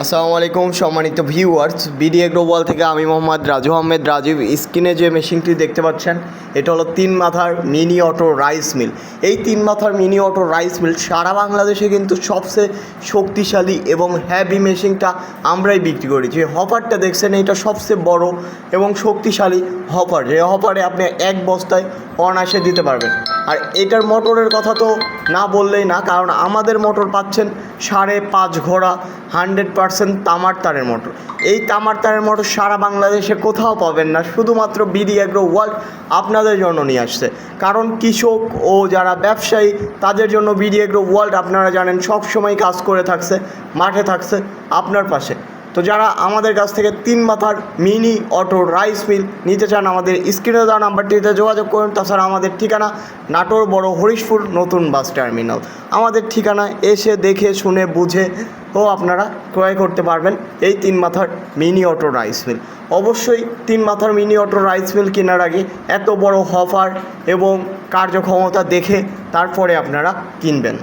আসসালামু আলাইকুম, সম্মানিত ভিউয়ার্স বিডি গ্লোবাল থেকে আমি মোহাম্মদ রাজু আহমেদ। রাজীব, স্ক্রিনে যে মেশিনটি দেখতে পাচ্ছেন, এটা হলো তিন মাথার মিনি অটো রাইস মিল। এই তিন মাথার মিনি অটো রাইস মিল সারা বাংলাদেশে কিন্তু সবচেয়ে শক্তিশালী এবং হ্যাভি মেশিনটা আমরাই বিক্রি করি যে হপারটা দেখছেন, এটা সবচেয়ে বড় এবং শক্তিশালী হপার যে হপারে আপনি এক বস্তায় অনায়াসে দিতে পারবেন। আর এটার মোটরের কথা তো না বললেই না, কারণ আমাদের মোটর পাচ্ছেন সাড়ে পাঁচ ঘোড়া, হান্ড্রেড পারসেন্ট তামার তারের মোটর। এই তামার তারের মোটর সারা বাংলাদেশে কোথাও পাবেন না, শুধুমাত্র বিডি অ্যাগ্রো ওয়ার্ল্ড আপনাদের জন্য নিয়ে আসছে। কারণ কৃষক ও যারা ব্যবসায়ী, তাদের জন্য বিডি অ্যাগ্রো ওয়ার্ল্ড আপনারা জানেন সব সময় কাজ করে থাকছে, মাঠে থাকছে আপনার পাশে। তো যারা আমাদের কাছ থেকে তিন মাথার মিনি অটো রাইস মিল নিতে চান আমাদের স্ক্রিনে দেওয়া নাম্বারটিতে যোগাযোগ করুন। তাছাড়া আমাদের ঠিকানা নাটোর বড় হরিশপুর নতুন বাস টার্মিনাল। আমাদের ঠিকানায় এসে দেখে, শুনে, বুঝে ও আপনারা ক্রয় করতে পারবেন এই তিন মাথার মিনি অটো রাইস মিল। অবশ্যই তিন মাথার মিনি অটো রাইস মিল কেনার আগে এত বড় হফার এবং কার্যক্ষমতা দেখে তারপরে আপনারা কিনবেন।